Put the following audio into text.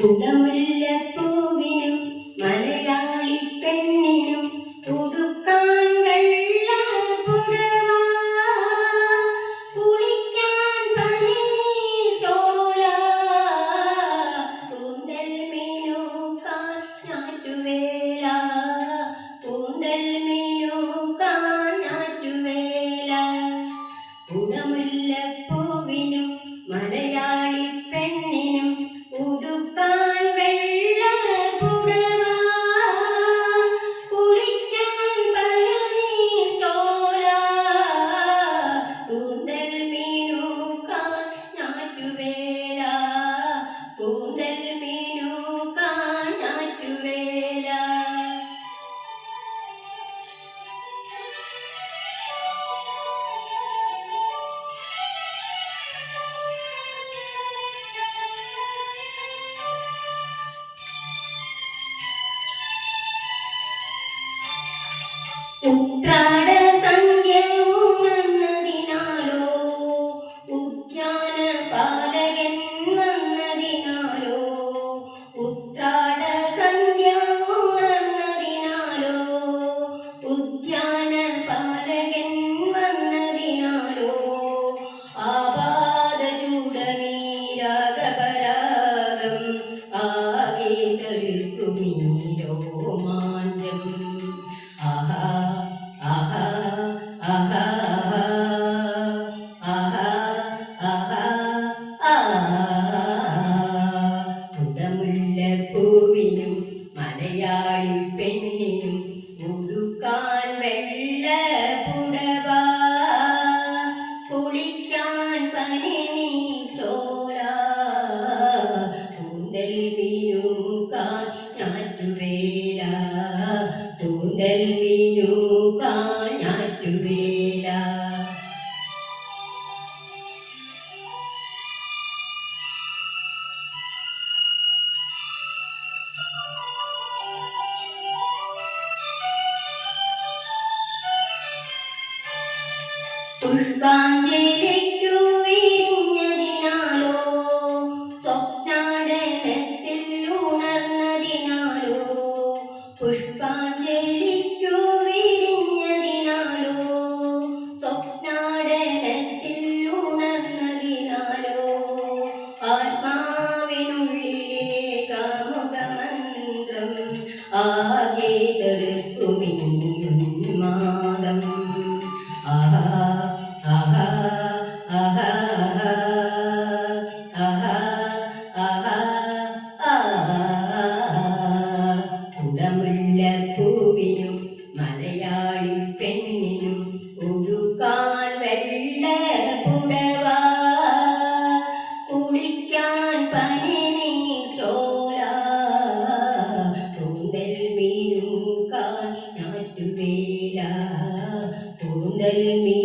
暑假的 อุตรา കൂന്തൽ വീണുക്കാൻ ഞാറ്റുവേല പുഷ്പാഞ്ജലിക്കു del